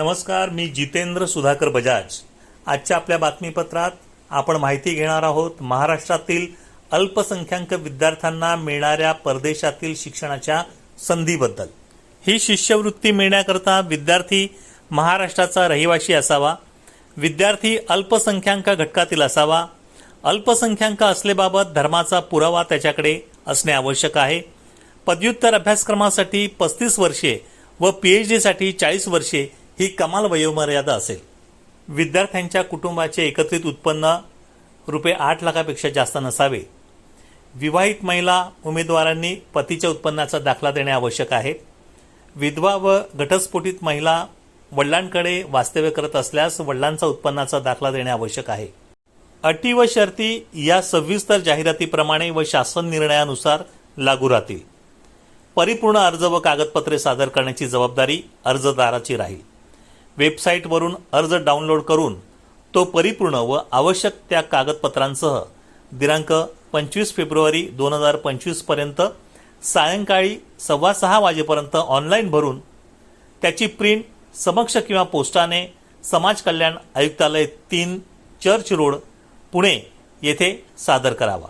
नमस्कार मी जितेंद्र सुधाकर बजाज. आजच्या आपल्या बातमीपत्रात आपण माहिती घेणार आहोत महाराष्ट्रातील अल्पसंख्याक विद्यार्थ्यांना मिळणाऱ्या परदेशातील शिक्षणाच्या संधीबद्दल. ही शिष्यवृत्ती मिळण्याकरता विद्यार्थी महाराष्ट्राचा रहिवासी असावा विद्यार्थी अल्पसंख्याक घटकातील असावा अल्पसंख्याक असलेबाबत धर्माचा पुरावा त्याच्याकडे असणे आवश्यक आहे. पदव्युत्तर अभ्यासक्रमासाठी पस्तीस वर्षे व पीएच डीसाठी चाळीस वर्षे ही कमाल वयोमर्यादा असेल. विद्यार्थ्यांच्या कुटुंबाचे एकत्रित उत्पन्न रुपये आठ लाखापेक्षा जास्त नसावे. विवाहित महिला उमेदवारांनी पतीच्या उत्पन्नाचा दाखला देणे आवश्यक आहे. विधवा व घटस्फोटित महिला वडिलांकडे वास्तव्य करत असल्यास वडिलांचा उत्पन्नाचा दाखला देणे आवश्यक आहे. अटी व शर्ती या सविस्तर जाहिरातीप्रमाणे व शासन निर्णयानुसार लागू राहतील. परिपूर्ण अर्ज व कागदपत्रे सादर करण्याची जबाबदारी अर्जदाराची राहील. वेबसाईटवरून अर्ज डाउनलोड करून तो परिपूर्ण व आवश्यक त्या कागदपत्रांसह दिनांक पंचवीस फेब्रुवारी दोन हजार पंचवीसपर्यंत सायंकाळी सव्वा सहा वाजेपर्यंत ऑनलाईन भरून त्याची प्रिंट समक्ष किंवा पोस्टाने समाज कल्याण आयुक्तालय तीन चर्च रोड पुणे येथे सादर करावा.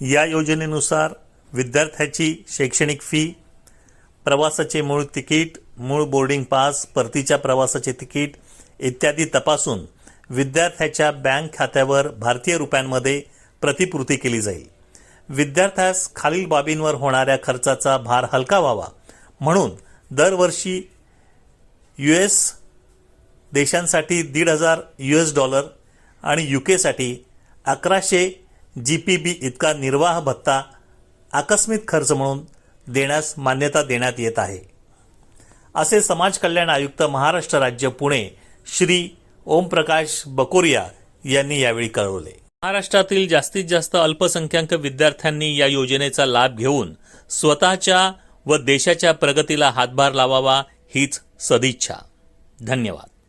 या योजनेनुसार विद्यार्थ्याची शैक्षणिक फी प्रवासाचे मूळ तिकीट मूळ बोर्डिंग पास परतीच्या प्रवासाचे तिकीट इत्यादी तपासून विद्यार्थ्याच्या बँक खात्यावर भारतीय रुपयांमध्ये प्रतिपूर्ती केली जाईल. विद्यार्थ्यास खालील बाबींवर होणाऱ्या खर्चाचा भार हलका व्हावा म्हणून दरवर्षी यू एस देशांसाठी दीड हजार यू एस डॉलर आणि यू केसाठी अकराशे जी पी बी इतका निर्वाह भत्ता आकस्मिक खर्च म्हणून देण्यास मान्यता देण्यात येत आहे. असे समाज कल्याण आयुक्त महाराष्ट्र राज्य पुणे श्री ओमप्रकाश बकोरिया यांनी यावेळी कळवले. महाराष्ट्रातील जास्तीत जास्त अल्पसंख्याक विद्यार्थ्यांनी या योजनेचा लाभ घेऊन स्वतःच्या व देशाच्या प्रगतीला हातभार लावावा हीच सदिच्छा. धन्यवाद.